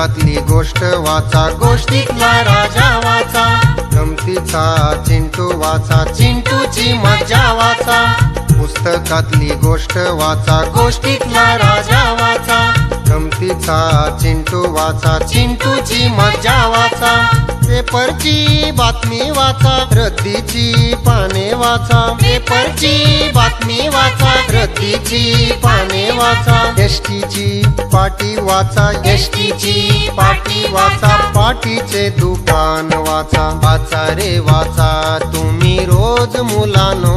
पुस्तकातली गोष्ट वाचा. गोष्टीतला राजा वाचा. गमतीचा चिंटू वाचा. चिंटूची मजा वाचा. पुस्तकातली गोष्ट वाचा. गोष्टीतला राजा वाचा. गमतीचा चिंटू वाचा. चिंटूची मजा वाचा. पेपरची बातमी वाचा. रद्दीची पाने वाचा. पेपरची बातमी वाचा. रद्दीची पाने वाचा. एसटीची पाटी वाचा. एसटीची पाटी वाचा. पाटीचे दुकान वाचा. वाचा रे वाचा. तुम्ही रोज मुलानो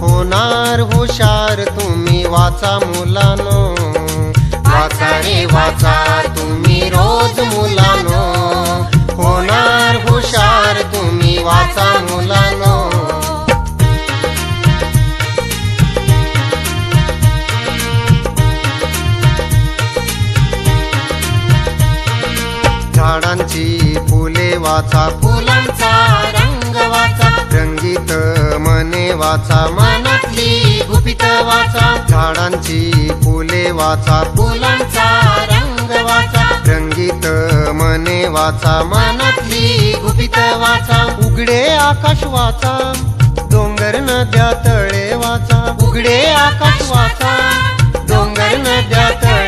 होणार हुशार तुम्ही वाचा मुलानो. वाचा रे वाचा. तुम्ही रोज मुलानो होणार हुशार तुम्ही वाचा मुलानो. झाडांची फुले वाचा. फुलांचा रंग वाचा. रंगीत मने वाचा. मनातली गुपित वाचा. झाडांची फुले वाचा. फुलांचा रंग वाचा. रंगीत मने वाचा. मनातली गुपित वाचा. उघडे आकाश वाचा. डोंगर नद्या तळे वाचा. उघडे आकाश वाचा. डोंगर नद्या तळे